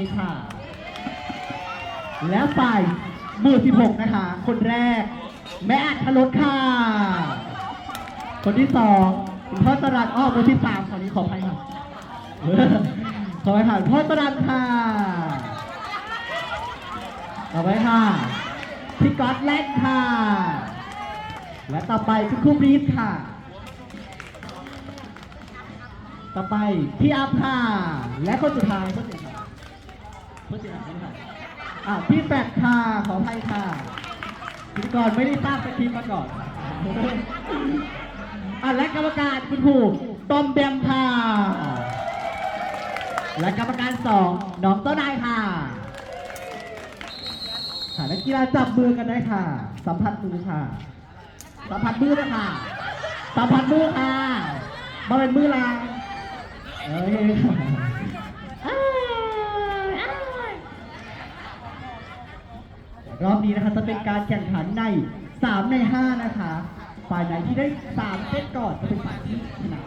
นี่ค่ะ และฝ่ายมือ16 นะคะ คนแรก แม่อัดพลค่ะ คนที่สองพ่อตรัสอ้อมือที่สามขอนี้ขออภัยค่ะขออภัยค่ะพ่อตรัสค่ะต่อไปค่ะพี่ก๊อตแลนด์ค่ะ และต่อไปคุณครูบรีฟค่ะ ต่อไปพี่อัพค่ะ และคนสุดท้ายคนสุด ท้ายผู้เสียหายค่ะอ่าพี่แปดค่ะขออภัยค่ะพิธีกรไม่ได้ทราบสคริปต์มาก่อนอ่าและกรรมการคุณครูตอมแบมค่ะและกรรมการสองน้องต้นนายค่ะค่ะและกีฬาจับมือกันได้ค่ะ สัมผัสมือค่ะ สัมผัสมือด้วยค่ะสัมผัสมือค่ะมาเป็นมือลางเอ้ยอ้ายอ้าย รอบนี้นะคะจะเป็นการแข่งขันใน 3 ใน 5 นะคะ ฝ่ายไหนที่ได้ 3เซตก่อนจะเป็นฝ่ายที่ชนะ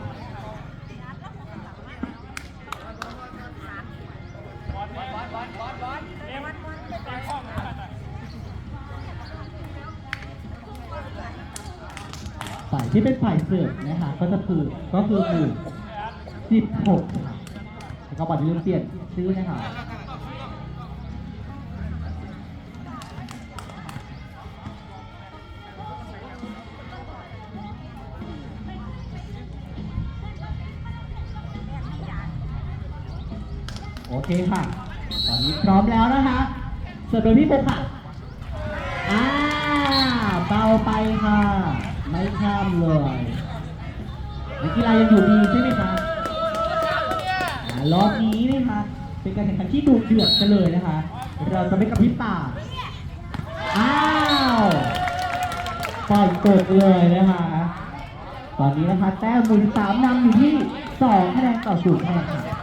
ฝ่ายที่เป็นฝ่ายเสิร์ฟนะคะก็จะคือก็คือหมู่16ค่ะแล้วก็บัตรลืมเปลี่ยนชื่อนะคะ เคค่ะ ตอนนี้พร้อมแล้วนะคะเสิร์ฟโดยพี่ปุ๊กค่ะอ่าเบาไปค่ะ ไม่ข้ามเลยนักกีฬายังอยู่ดีใช่ไหมคะรอบนี้นะคะเป็นการแข่งขันที่ดุเดือดกันเลยนะคะ เราจะไม่กระพริบตาอ้าวปล่อยกดเลยนะคะ ตอนนี้นะคะ แต้มมุนสามนำอยู่ที่สองคะแนนต่อศูนย์คะแนนค่ะ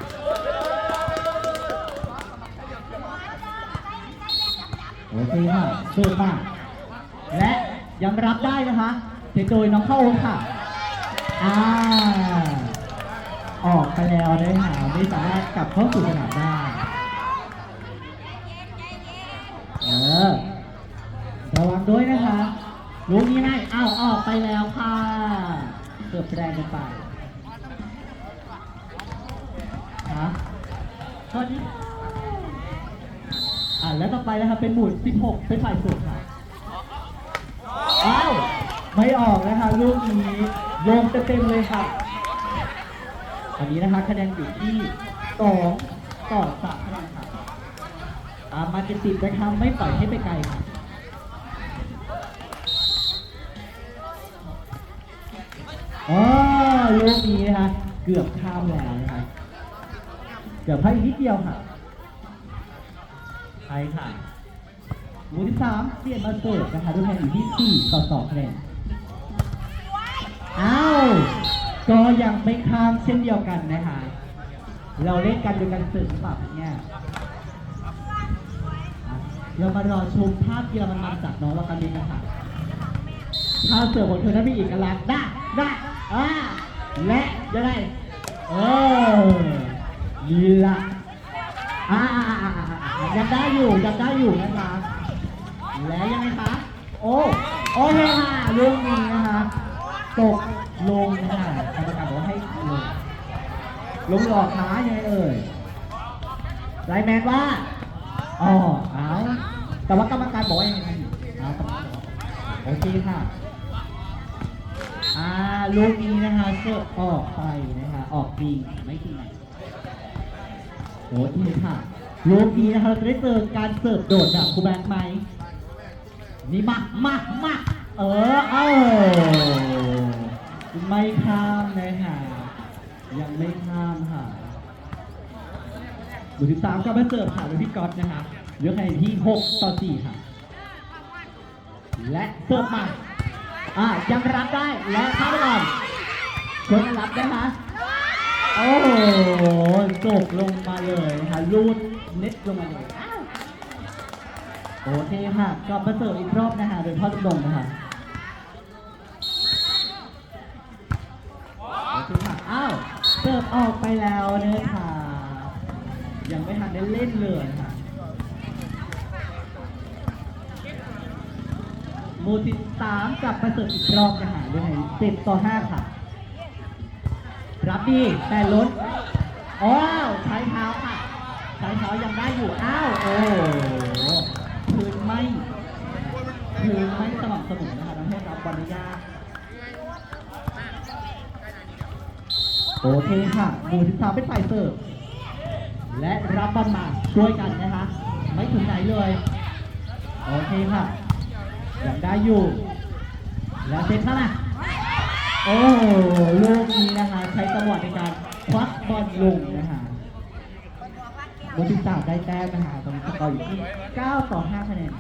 โอเคค่ะเชิญมาและยังรับได้นะคะเทโดยน้องเข้าค่ะอ่าออกไปแล้วได้ค่ะไม่สามารถกลับเข้าสู่สนามได้เออระวังด้วยนะคะลูกนี้ให้อ้าวออกไปแล้วค่ะเกือบแรงกันไปฮะตอนนี้ อ่าแล้วต่อไปนะครับเป็นหมุน16 เป็นฝ่ายสูงค่ะอ้าวไม่ออกนะคะลูกนี้โยงเต็มๆเลยค่ะอันนี้นะคะคะแนนอยู่ที่2ต่อ3คะแนนค่ะตามมาติดๆนะคะไม่ปล่อยให้ไปไกลค่ะอ๋อลูกนี้นะคะเกือบข้ามแล้วนะคะเกือบพลาดนิดเดียวค่ะ ช่ค่ะหมู่ที่สามเปลี่ยนมาเสิร์ฟนะคะด้วยคะแนนอยู่ที่4ต่อ2คะแนนอ้าวก็ยังไม่ข้ามเช่นเดียวกันนะคะ เราเล่นกันโดยการเสิร์ฟหรือเปล่าเนี่ยเรามารอชมภาพกีฬามันๆจากน้องวากามินนะคะถ้าเสิร์ฟของเธอนั้นมีเอกลักษณ์ได้ได้อ่าและจะได้เออลีละอ่า ยังได้อยู่ยังได้อยู่นะคะแล้วยังไงคะโอ้โอเคค่ะลูกนี้นะคะตกลงค่ะกรรมการบอกให้ลงลงหลอกขายังไงเอ่ยไลแมนว่าอ๋อเอาแต่ว่ากรรมการบอกว่ายังไงเอากรรมการบอกโอเคค่ะอ่าลูกนี้นะคะเสิร์ฟออกไปนะคะออกดีไม่ดีโอ้ดีค่ะ ลูกนี้นะคะเราจะได้เจอการเสิร์ฟโดดจากครูแบงค์ไหมนี่มามามาเออเอ้าไม่ข้ามเลยค่ะยังไม่ข้ามค่ะหมู่ที่สามก็มาเสิร์ฟค่ะโดยพี่ก๊อตนะคะเลือคะแนนที่หกต่อสี่ค่ะ และเสิร์ฟมาอะยังรับได้และเข้าไปก่อนชนรับนะคะ โอ้โหจบลงมาเลยนะคะรูดเน็ตลงมาเลยอ้าวโอเคค่ะกลับมาเสิร์ฟอีกรอบนะคะโดยพ่อตรงๆนะคะโอเคค่ะอ้าวเสิร์ฟออกไปแล้วเนื้อะค่ะยังไม่ทันได้เล่นเลยค่ะมูสิสามกลับมาเสิร์ฟอีกรอบนะคะด้วยสิบต่อห้าค่ะ รับดีแต่ล้นอ้าวใช้เท้าค่ะใช้เท้ายังได้อยู่อ้าวโอ้พื้นไม่พื้นไม่สม่ำเสมอนะคะทำให้รับบอลยากโอเคค่ะหมู่ที่สามเป็นฝ่ายเสิร์ฟและรับบอลมาช่วยกันนะคะ ไม่ถึงไหนเลย โอเคค่ะยังได้อยู่ แล้วเซตเข้ามา โอ้โลูกนี้นะคะใช้จังหวะในการควักบอลลงนะคะหมู่ที่สามได้แต้มนะคะตอนนี้สกอร์อยู่ที่9ต่อ5คะแนน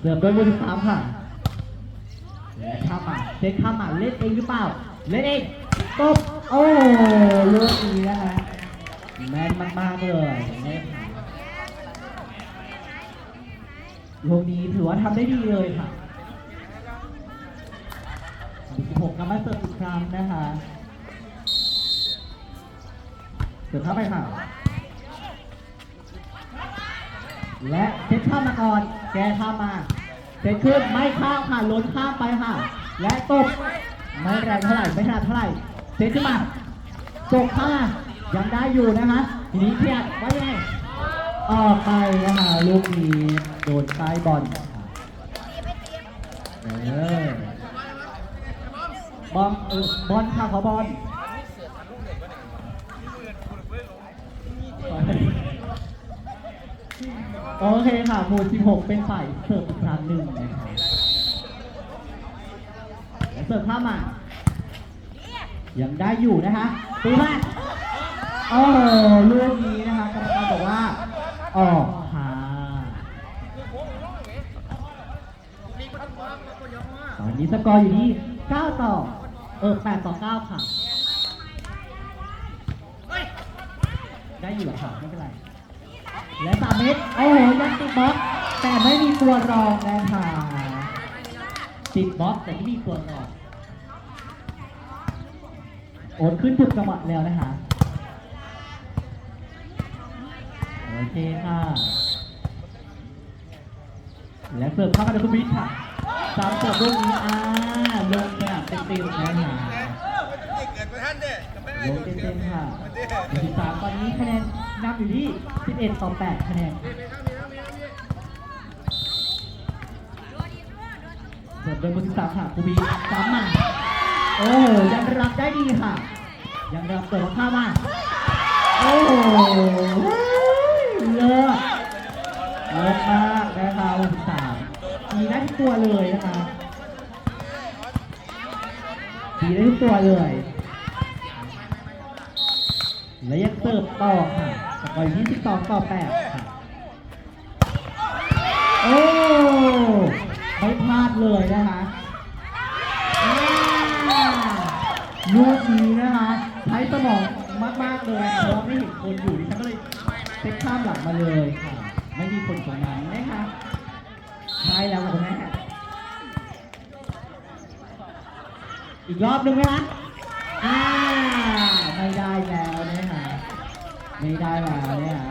เสิร์ฟโดยหมู่ที่สามค่ะและข้ามาเช็คข้ามาเล่นเองหรือเปล่า เล่นเองตบโอ้ลูกนี้นะคะแมนมากๆเลยเล่นค่ะ ลูกนี้ถือว่าทำได้ดีเลยค่ะ16กลับมาเสิร์ฟอีกครั้งนะคะเสิร์ฟเข้าไปค่ะ และเช็คข้ามมาก่อน แกข้ามมาเซตขึ้นไม่ข้ามค่ะล้นข้ามไปค่ะ และตบไม่แรงเท่าไหร่ไม่ถนัดเท่าไหร่เซตขึ้นมาตกข้ามายังได้อยู่นะคะทีนี้เพียดว่ายังไงออกไปนะคะลูกนี้ โดนใต้บอลเออบอลเออบอลค่ะขอบอลโอเคค่ะหมู่16 เป็นฝ่ายเสิร์ฟอีกครั้งหนึ่งนะคะและเสิร์ฟข้ามายังได้อยู่นะคะตีมาโอ้ลูกนี้นะคะกรรมการบอกว่าออก ค่ะตอนนี้สกอร์อยู่ที่9ต่อเออ8ต่อ9ค่ะ ได้อยู่ค่ะไม่เป็นไร และสามเมตรโอ้โหยังติดบล็อกแต่ไม่มีตัวรองนะคะติดบล็อกแต่ไม่มีตัวรองโอนขึ้นถูกจังหวะแล้วนะคะโอเคค่ะและเสิร์ฟเข้ามาในทุกวิค่ะ สามเสิร์ฟลูกนี้อ่าลงแบบเต็มๆนะคะเกิดไปท่นเนี่ยจะไม่ได้ลงเต็มๆค่ะสิบสามตอนนี้คะแนนนำอยู่ที่11ต่อ8คะแนนเสิร์ฟโดยมือที่สามค่ะคูบีสามมาโอ้ยังรับได้ดีค่ะ ยังรับเสิร์ฟข้ามาโอ้โหเลิศเลิศมากนะคะมือที่สาม ดีได้ทุกตัวเลยนะคะดีได้ทุกตัวเลย และยังเสิร์ฟต่อค่ะสกอร์อยู่ที่12ต่อ8ค่ะ โอ้ไม่พลาดเลยนะคะอ่าลูกนี้นะคะใช้สมองมากๆเลยเพราะว่าไม่เห็นคนอยู่ดิฉันก็เลยเซ็ตข้ามหลังมาเลยค่ะ ไม่มีคนตรงนั้นนะคะ ใช่แล้วค่ะคุณแม่อีกรอบหนึ่งไหมคะอ่าไม่ได้แล้วนะคะไม่ได้แล้วนะคะ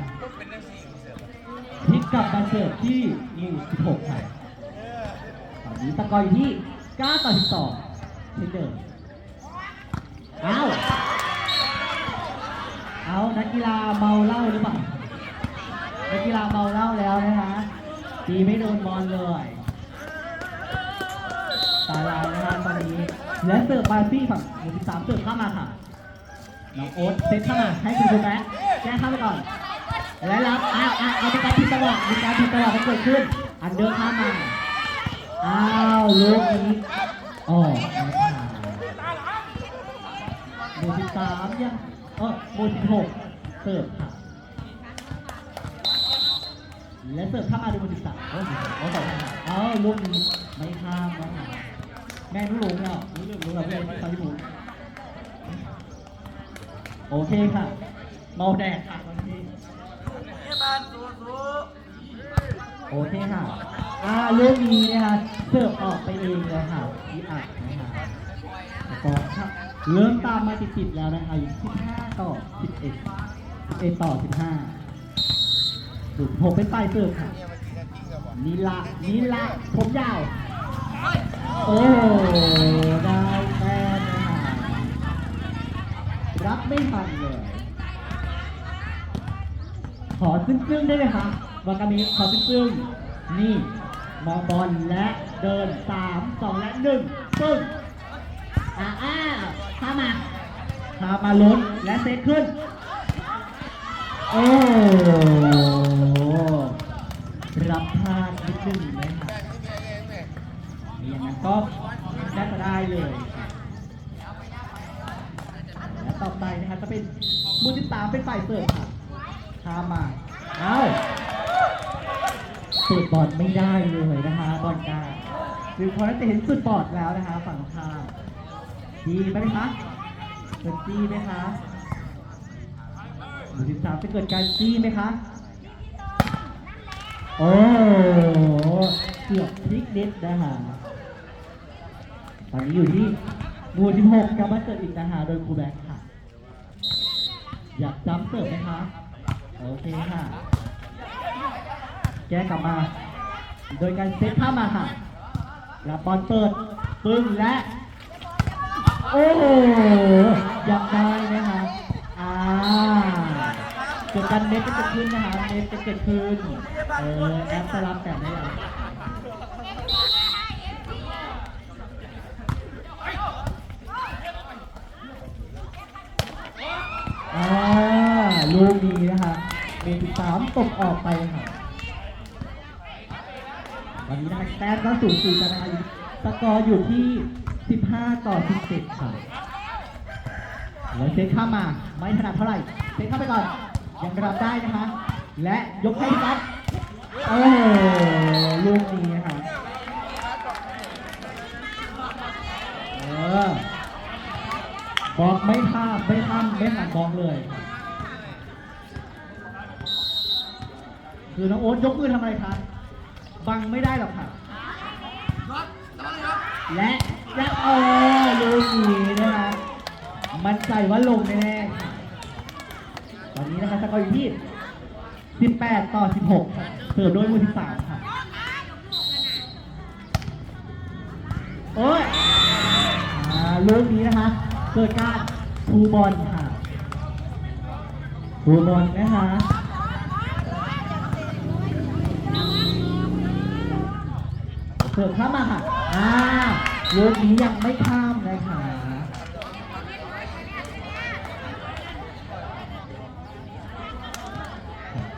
พลิกกลับมาเสิร์ฟที่นิว16ค่ะตอนนี้สกอร์อยู่ที่9ต่อ12เช่นเดิมเอาเอานักกีฬาเมาเหล้าหรือเปล่านักกีฬาเมาเหล้าแล้วนะคะ ตีไม่โดนบอลเลยตายแล้วนะคะตอนนี้ และเสิร์ฟบาร์ซี่ฝั่งหมู่ที่สามเสิร์ฟเข้ามาค่ะ น้องโอ๊ตเซตเข้ามาให้คุณครูแบ๊แก้เข้าไปก่อน และรับอ้าวอ้าวเอามีการผิดจังหวะมีการผิดจังหวะเกิดขึ้น อันเดอร์ข้ามมา อ้าวลูกนี้อ๋อไม่ผ่านหมู่สิบสามยังเออหมู่สิบหกเสิร์ฟค่ะ และเสิร์ฟข้ามาดูมู่สิบสามโอ้โหโอ้โหเอ้าลูกนี้ไม่ข้ามนะคะแม่รู้ลงแล้วรู้เรื่องรู้แล้วเพื่อนตอนที่ผมโอเคค่ะเมาแดกค่ะตอนนี้โอเคค่ะอ่าลูกนี้นะคะเสิร์ฟออกไปเองเลยค่ะพี่อัดนะคะแล้วก็ครับเริ่มตามมาติดๆแล้วนะคะอยู่ที่15ต่อ11 11ต่อ 15 ผมเป็นฝ่ายเสิร์ค่ะนี่ยมันจริงกันจริงกับบอกนี่ละนี่ละผมยาว โอ้ได้แต้มนะคะรับไม่ทันเลย ขอซึ้งๆได้ไหมคะวากามิขอซึ้งๆนี่มองบอลและเดิน3 2และ1ปึ้งอ่าอ้าข้ามาข้ามาล้นและเซตขึ้น โอ้ ดนิดนึงนะคะแบ่งนี่เองแม่มีอย่างนั้นก็ได้ก็ได้เลยและต่อไปนะครับจะเป็นมูลที่สาเป็นฝ่ายเสิร์ฟค่ะทามาเอ้าสุดบอลไม่ได้เลยนะคะบอลกลางคือพอนั้นจะเห็นสุดบอดแล้วนะคะฝั่งข้างดีไหมคะเกิดจี้ไหมคะมูลที่สาจะเกิดการจี้ไหมคะ โอ้เกือบพลิกนิดนะคะตอนนี้อยู่ที่หมู่16กลับมาเกิดอีกนะคะโดยครูแบ็คค่ะ อยากจำเสิร์ฟไหมคะโอเคค่ะ แก้กลับมา โดยการเซตข้ามาค่ะรับบอลเปิด ปึ้งและ โอ้โหยังได้นะ เกิดการเน็ตจะเกิดขึ้นนะคะเน็ตจะเกิดขึ้นเออแอปสลับแต่ได้ยังอ่าลูกนี้นะคะเบนสามตกออกไปค่ะวันนี้นะคะแต้มก็สูสีกันนะคะสกอร์อยู่ที่ 15 ต่อ 17 ค่ะแล้วเซตข้ามมา ไม่ถนัดเท่าไหร่ เซตเข้าไปก่อน ยังรับได้นะคะ และยกให้พี่ก๊อฟโอ้ลูกนี้นะคะเออบอกไม่พลาไม่ข้ามไม่หันบอกเลย คือน้องโอ๊ตยกมือทำอะไรคะบังไม่ได้หรอกค่ะและและโอ้ลูกนี้นะคะมันใจว่าลงแน่ๆ อนนี้นะคะสกอร์อยู่ที่ 18 ต่อ 16ค่ะเสิร์ฟโดยมือที่3ค่ะโอ้ยอ่าลูกนี้นะคะ เกิดการทูบอลค่ะทูบอลนะคะเสิร์ฟข้ามมาค่ะอ่าลูกนี้ยังไม่ข้ามนะคะ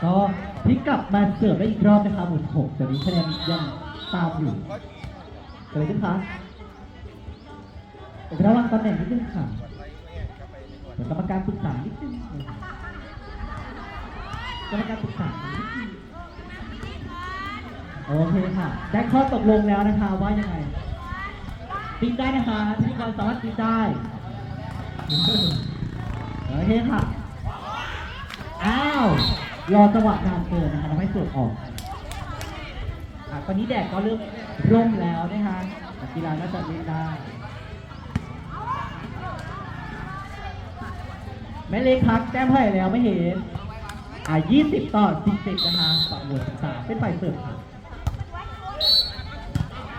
ก็พลิกกลับมาเสิร์ฟได้อีกรอบนะคะหมุนหกแต่นี้คะแนนยังตามอยู่เกิดอะไรขึ้นคะระวังตำแหน่งนิดนึงค่ะเดี๋ยวกรรมการปรึกษานิดนึงกรรมการปรึกษานิดนึงโอเคค่ะได้ข้อตกลงแล้วนะคะว่ายังไงติ๊กได้นะคะพิธีกรสามารถติ๊กได้โอเคค่ะอ้าว รอจังหวะการเปิดนะคะทำให้สิร์ฟออกอะตอนนี้แดดก็เริ่มร่มแล้วนะคะนักกีฬาน่าจะเล่นได้แม่เล็กพักแต้มเท่าไหร่แล้วไม่เห็น อะ20 ต่อ 10นะคะฝั่งหมวด13เป็นฝ่ายเสิร์ฟค่ะ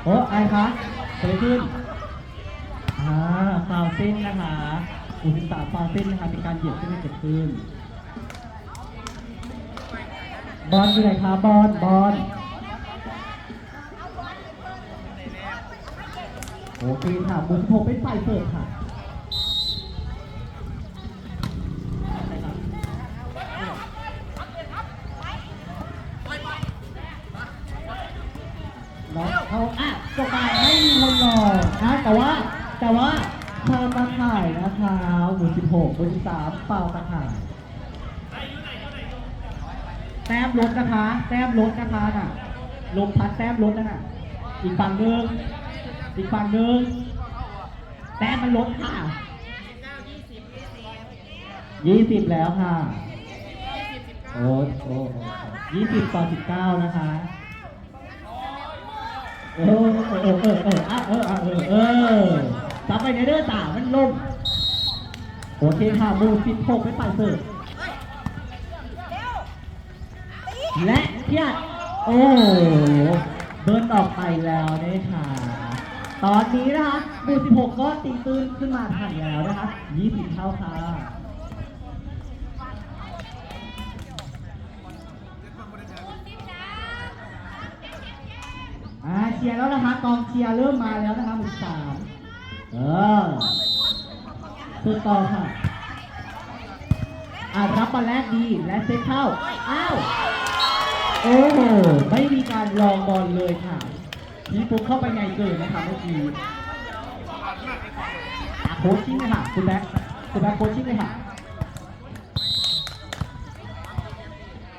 โอ้ไอคะเกิดขึ้น อ่าฟาวเส้นนะคะอุตสาห์ฟาวเส้นนะคะมีการเหยียบเส้นเกิดขึ้น บอลอยู่ไหนคะบอลบอลโอเคค่ะบุญพงเป็นฝ่ายเสิร์ฟค่ะน้องเขาอะจบไปไม่มีคนรอนะแต่ว่าแต่ว่าทางตาข่ายนะคะหมู่16หมู่13เป่าตาข่าย แต้ม ลดนะคะ แต้มลดนะคะน่ะ ลมพัดแต้มลดนะน่ะ อีกฝั่งหนึ่งอีกฝั่งหนึ่งแต้มมันลดค่ะยี่สิบแล้วค่ะโอ้โอ้ยี่สิบต่อสิบเก้านะคะเออเออเออเออเออเออเออเออจับไปในเด้อจ่ามันล่มโอเคค่ะมูสิบหกเป็นฝ่ายเสิร์ฟ และเพียดโอ้โหเดินออกไปแล้วนี่ค่ะตอนนี้นะคะหมูสิบหกก็ตีตื้นขึ้นมาทันแล้วนะคะยี่สิบเท่าค่ะอ่าเชียร์แล้วนะคะกองเชียร์เริ่มมาแล้วนะคะหมู่สามเออสุดต่อค่ะอ่ารับบอลแรกดีและเซตเข้า อ้าว โอ้โหไม่มีการลองบอลเลยค่ะนี่ปุ๊บเข้าไปไงเกินนะคะเมื่อกี้โค้ชชิ่งเลยค่ะคุณแบ็คคุณแบ็คโค้ชชิ่งเลยค่ะ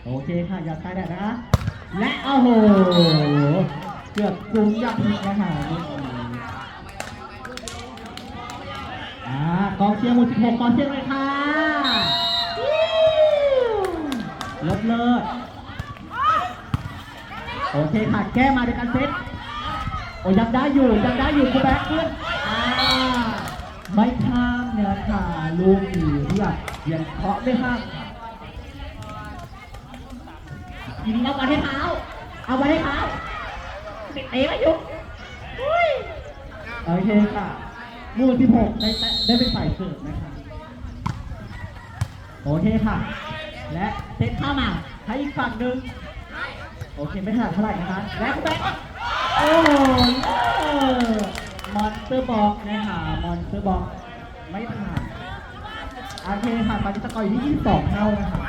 โอเคค่ะอย่าตายแดดนะคะและโอ้โหเกือบกรุงยับพิกนะคะอ่ากองเชียร์หมู่16กองเชียร์เลยค่ะเลิศเลิศ โอเคค่ะแก้มาด้วยกันเซตโอ้ยังได้อยู่ยังได้อยู่คุณแบ็คขึ้นอ่าไม่ข้ามเนี่ยค่ะลูกอยู่เรียบยังเคาะไม่ข้ามค่ะทีนี้เอาบอลให้เขาเอาบอลให้เขาติดเตะไว้อยู่อุ้ยโอเคค่ะหมู่16ได้ได้ได้เป็นฝ่ายเสิร์ฟนะคะโอเคค่ะ และเซตเข้ามาให้อีกฝั่งหนึ่ง โอเคไม่ถนัดเท่าไหร่นะคะและคุณแบ็คโอ้โหมอนสเตอร์บ็อกนะคะมอนสเตอร์บ็อกไม่ผ่านโอเคค่ะตอนนี้สกอร์อยู่ที่ 22 เท่านะคะ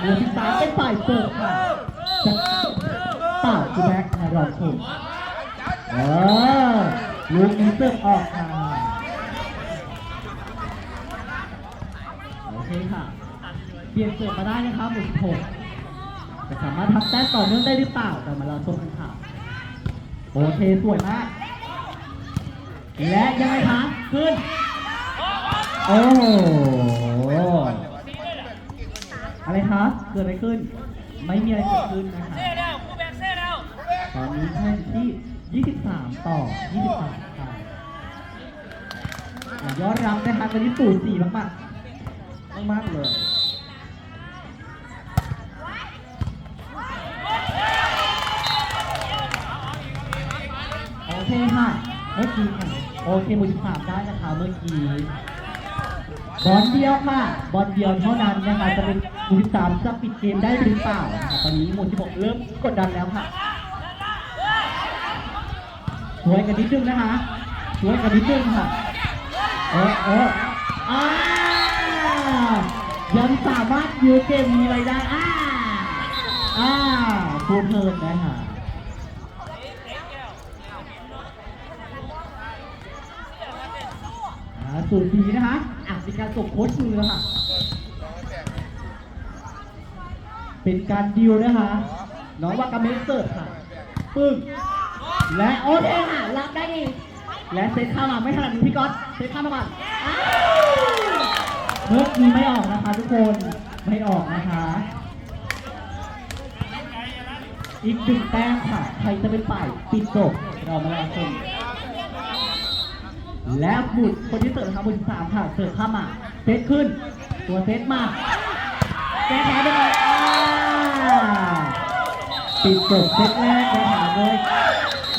หมู่13เป็นฝ่ายเสิร์ฟค่ะจะป่าคุณแบ็คนะรองถูกเออลูกนี้เสิร์ออกค่ะโอเคค่ะ เปลี่ยนเสิร์ฟมาได้นะครับหมู่16 จะสามารถทำแต้มต่อเนื่องได้หรือเปล่าแต่มาเราชมกันค่ะโอเคสวยมาก และยังไงคะขึ้น โอ้โหอะไรคะเกิดอะไรขึ้น ไม่มีอะไรเกิดขึ้นนะคะเซ่แล้วกูแบกเซ่แล้วตอนนี้แค่ที่ 23 ต่อ 23ค่ะยอดรับนะคะตอนนี้สูสีมากมากมากมากๆเลย โอเคค่ะเมื่อกี้ค่ะโอเคหมูสิบสามได้นะคะเมื่อกี้บอลเดียวค่ะ บอลเดียวเท่านั้นนะคะจะเป็นหมูสิบสามจะปิดเกมได้หรือเปล่าะคะตอนนี้หมูสิบหกเริ่มกดดันแล้วค่ะช่วยกันนิดนึงนะคะช่วยกันนิดนึงค่ะเออเอออ่ายังสามารถยื้อเกมนี้ไว้ได้อ่าอ่าพูดเพิ่มนะคะอ่า สูตรดีนะคะอะเป็นการส่งโค้ชมือแล้วค่ะ เป็นการดิวนะคะน้องวากาเมะเสิร์ค่ะ ปึ้ง และโอเคค่ะ รับได้ดีและเซตข้ามาไม่ถนัดมือพี่ก๊อตเซตข้ามาก่อนเมื่อกี้ไม่ออกนะคะทุกคนไม่ออกนะคะ อีกหนึ่งแต้มค่ะ ใครจะเป็นฝ่ายปิดจบเรามาลองชม และบุตรคนที่เติร์ฟนะคะบุตรสามค่ะเติร์ฟเข้ามาเซตขึ้น ตัวเซตมาแก้แพ้ไปเลยปิดจบเซตแรกนะคะเลย